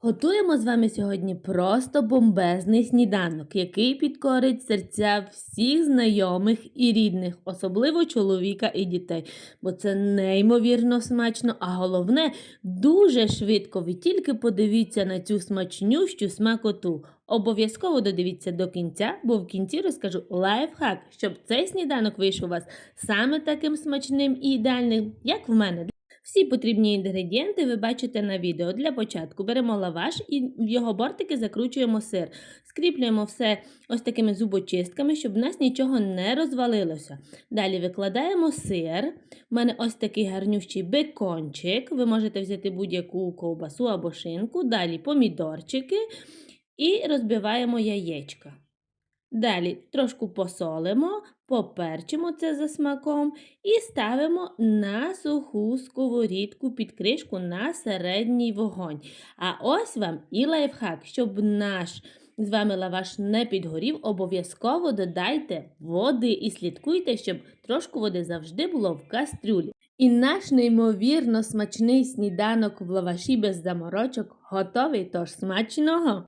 Готуємо з вами сьогодні просто бомбезний сніданок, який підкорить серця всіх знайомих і рідних, особливо чоловіка і дітей, бо це неймовірно смачно, а головне дуже швидко. Ви тільки подивіться на цю смачнющу смакоту. Обов'язково додивіться до кінця, бо в кінці розкажу лайфхак, щоб цей сніданок вийшов у вас саме таким смачним і ідеальним, як в мене. Всі потрібні інгредієнти ви бачите на відео. Для початку беремо лаваш і в його бортики закручуємо сир. Скріплюємо все ось такими зубочистками, щоб в нас нічого не розвалилося. Далі викладаємо сир. У мене ось такий гарнющий бекончик. Ви можете взяти будь-яку ковбасу або шинку. Далі помідорчики і розбиваємо яєчка. Далі трошку посолимо, поперчимо це за смаком і ставимо на суху сковорідку під кришку на середній вогонь. А ось вам і лайфхак, щоб наш з вами лаваш не підгорів, обов'язково додайте води і слідкуйте, щоб трошку води завжди було в кастрюлі. І наш неймовірно смачний сніданок в лаваші без заморочок готовий, тож смачного!